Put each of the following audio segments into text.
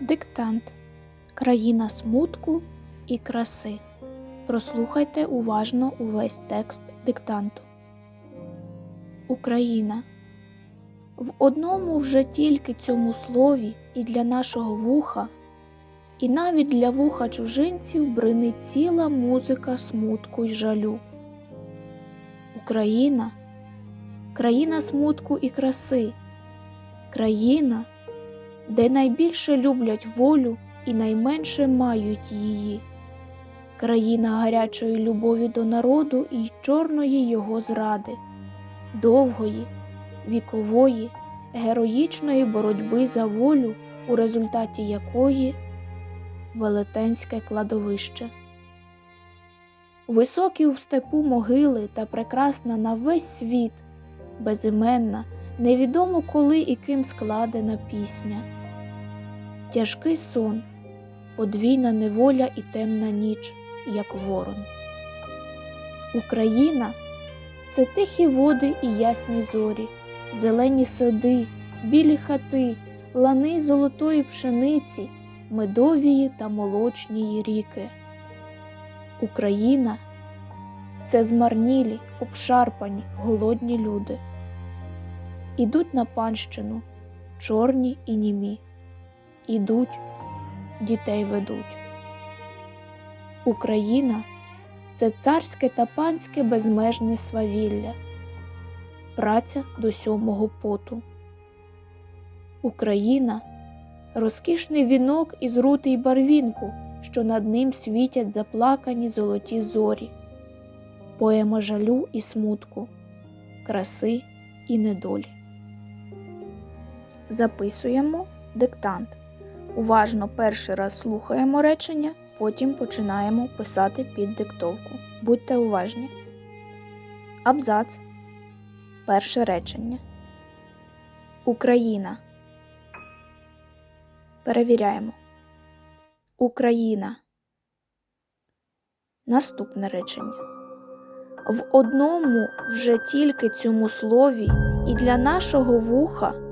Диктант. Країна смутку і краси. Прослухайте уважно увесь текст диктанту. Україна. В одному вже тільки цьому слові і для нашого вуха, і навіть для вуха чужинців бринить ціла музика смутку й жалю. Україна країна смутку і краси, країна, де найбільше люблять волю і найменше мають її, країна гарячої любові до народу і чорної його зради, довгої, вікової, героїчної боротьби за волю, у результаті якої велетенське кладовище. Високі в степу могили та прекрасна на весь світ, безіменна, невідомо коли і ким складена пісня. Тяжкий сон, подвійна неволя і темна ніч, як ворон. Україна це тихі води і ясні зорі, зелені сади, білі хати, лани золотої пшениці, медовії та молочнії ріки. Україна це змарнілі, обшарпані, голодні люди. Ідуть на панщину, чорні і німі. Ідуть, дітей ведуть. Україна це царське та панське безмежне свавілля, праця до сьомого поту. Україна розкішний вінок із рути й барвінку, що над ним світять заплакані золоті зорі, поема жалю і смутку, краси і недолі. Записуємо диктант. Уважно перший раз слухаємо речення, потім починаємо писати під диктовку. Будьте уважні. Абзац. Перше речення. Україна. Перевіряємо. Україна. Наступне речення. В одному вже тільки цьому слові і для нашого вуха,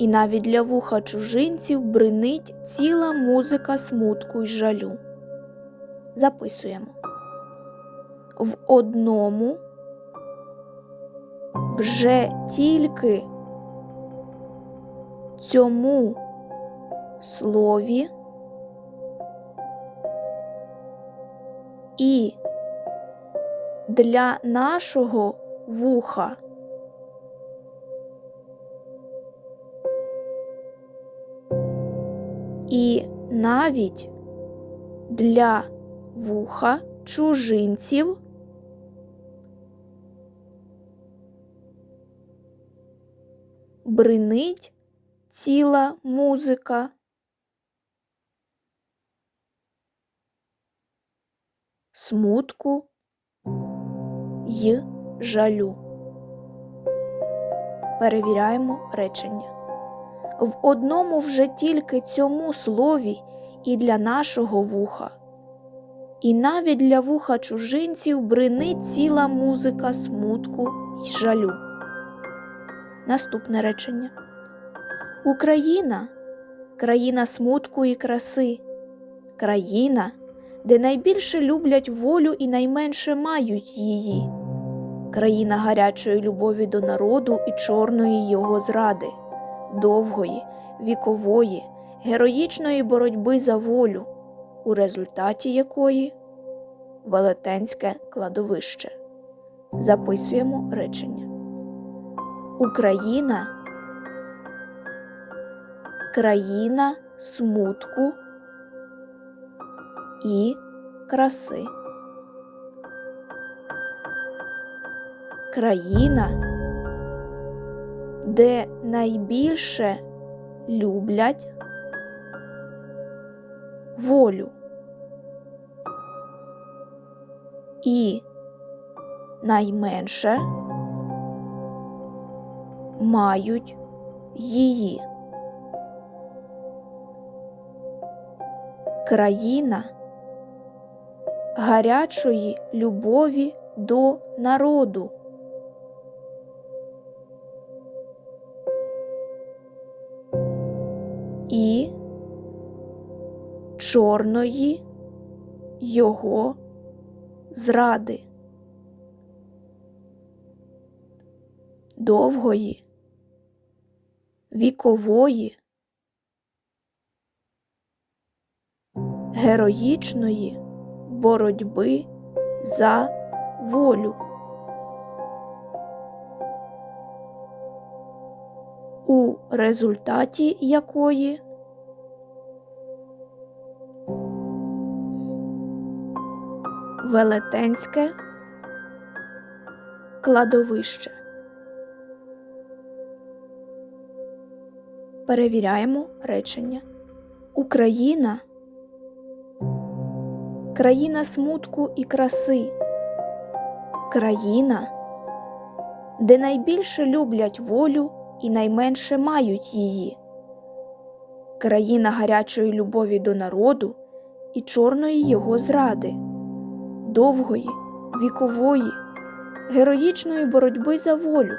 і навіть для вуха чужинців бринить ціла музика смутку й жалю. Записуємо. В одному вже тільки цьому слові і для нашого вуха. І навіть для вуха чужинців бринить ціла музика. Смутку й жалю. Перевіряємо речення. В одному вже тільки цьому слові і для нашого вуха, і навіть для вуха чужинців бринить ціла музика смутку й жалю. Наступне речення. Україна країна смутку і краси, країна, де найбільше люблять волю і найменше мають її, країна гарячої любові до народу і чорної його зради, довгої, вікової, героїчної боротьби за волю, у результаті якої велетенське кладовище. Записуємо речення. Україна країна смутку і краси. Країна, де найбільше люблять волю і найменше мають її. Країна гарячої любові до народу. І чорної його зради, довгої, вікової, героїчної боротьби за волю. Результаті якої Велетенське кладовище. Перевіряємо речення. Україна країна смутку і краси, країна, де найбільше люблять волю і найменше мають її, країна гарячої любові до народу і чорної його зради, довгої, вікової, героїчної боротьби за волю,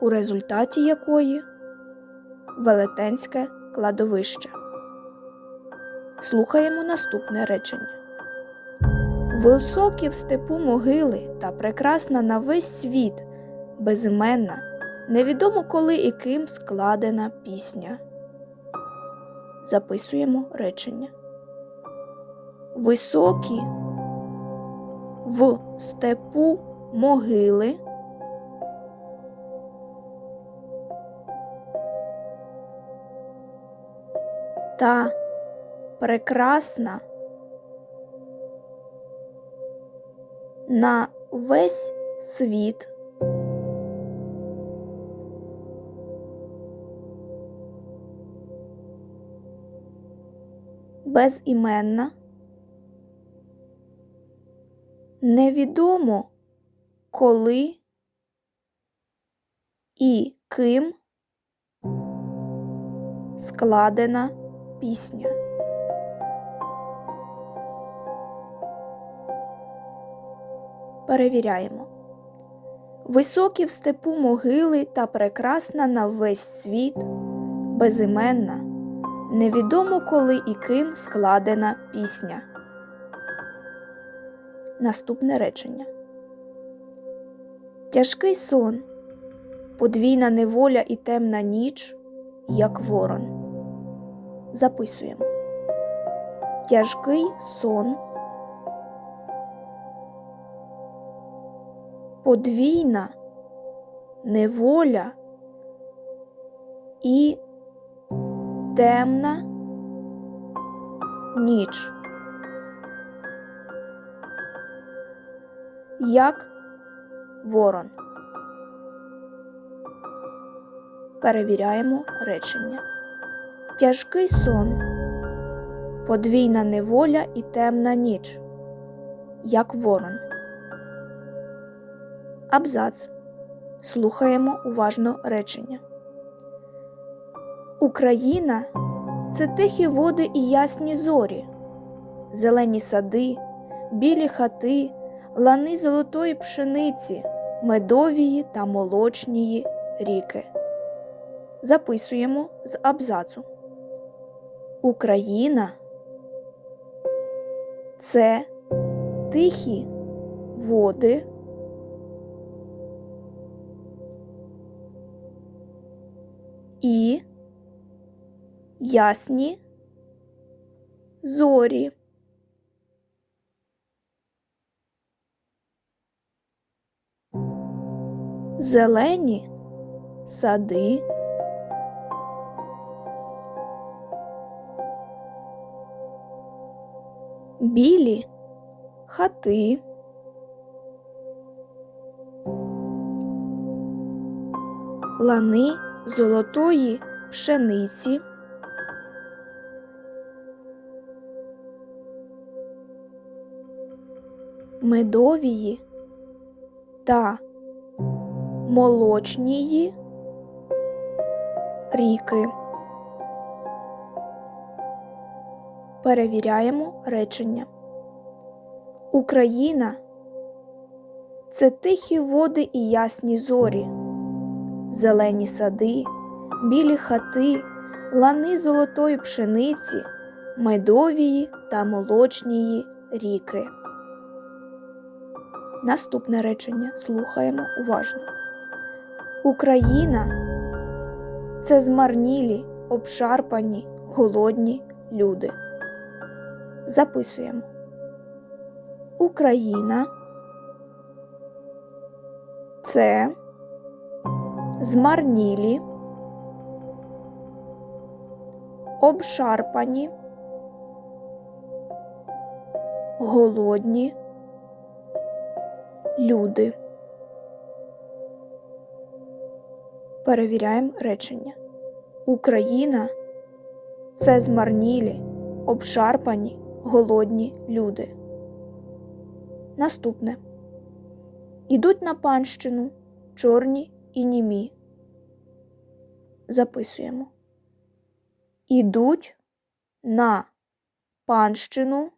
у результаті якої велетенське кладовище. Слухаємо наступне речення. Високі в степу могили та прекрасна на весь світ, безіменна, невідомо коли і ким складена пісня. Записуємо речення. Високі в степу могили. Та прекрасна на весь світ. Безіменна. Невідомо коли і ким складена пісня. Перевіряємо. Високі в степу могили та прекрасна на весь світ, безіменна, невідомо коли і ким складена пісня. Наступне речення. Тяжкий сон, подвійна неволя і темна ніч, як ворон. Записуємо. Тяжкий сон. Подвійна неволя і темна ніч. Як ворон. Перевіряємо речення. Тяжкий сон, подвійна неволя і темна ніч, як ворон. Абзац. Слухаємо уважно речення. Україна це тихі води і ясні зорі, зелені сади, білі хати, лани золотої пшениці, медовії та молочнії ріки. Записуємо з абзацу. Україна це тихі води. І ясні зорі. Зелені сади. Білі хати. Лани золотої пшениці. Медовії та молочнії ріки. Перевіряємо речення. Україна це тихі води і ясні зорі, зелені сади, білі хати, лани золотої пшениці, медовії та молочнії ріки. Наступне речення слухаємо уважно. Україна це змарнілі, обшарпані, голодні люди. Записуємо. Україна це змарнілі, обшарпані, голодні люди. Перевіряємо речення. Україна це змарнілі, обшарпані, голодні люди. Наступне. Ідуть на панщину чорні і німі. Записуємо. Ідуть на панщину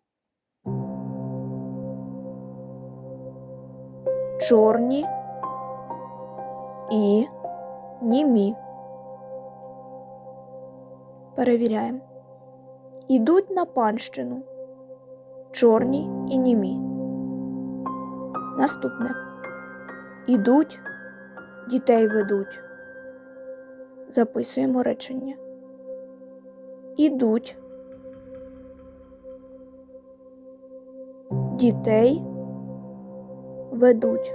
чорні і німі. Перевіряємо. Ідуть на панщину чорні і німі. Наступне. Ідуть, дітей ведуть. Записуємо речення. Ідуть. Дітей ведуть.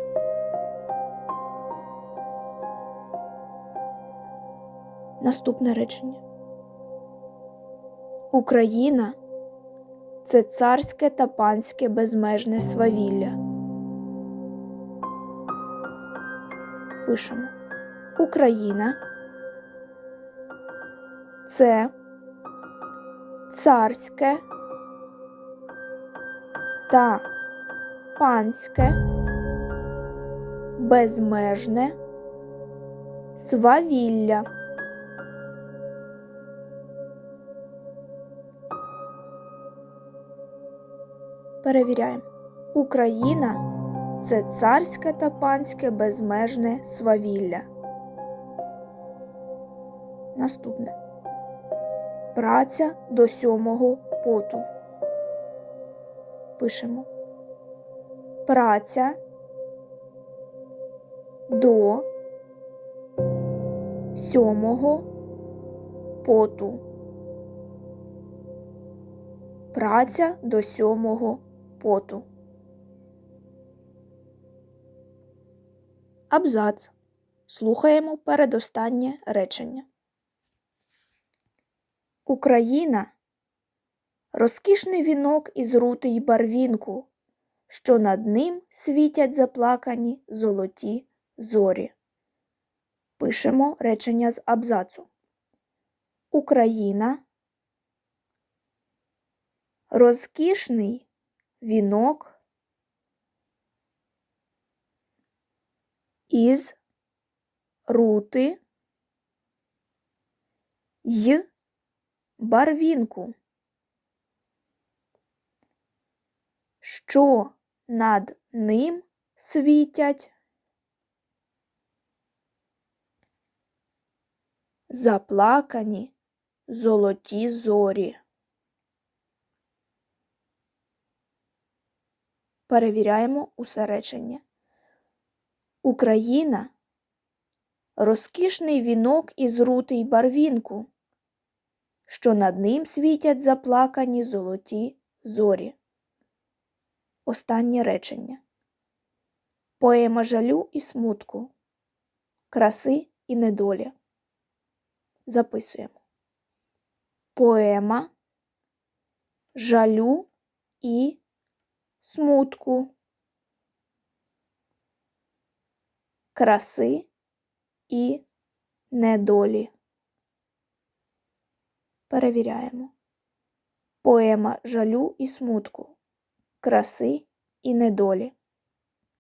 Наступне речення. Україна це царське та панське безмежне свавілля. Пишемо. Україна це царське та панське безмежне свавілля. Перевіряємо. Україна це царське та панське безмежне свавілля. Наступне. Праця до сьомого поту. Пишемо. Праця до сьомого поту. Праця до сьомого поту. Абзац. Слухаємо передостаннє речення. Україна розкішний вінок із рути й барвінку, що над ним світять заплакані золоті зорі. Пишемо речення з абзацу. Україна розкішний вінок із рути й барвінку, що над ним світять заплакані золоті зорі. Перевіряємо усе речення. Україна розкішний вінок із рути й барвінку, що над ним світять заплакані золоті зорі. Останнє речення. Поема жалю і смутку, краси і недолі. Записуємо. Поема жалю і смутку. краси і недолі. Перевіряємо. Поема жалю і смутку, краси і недолі.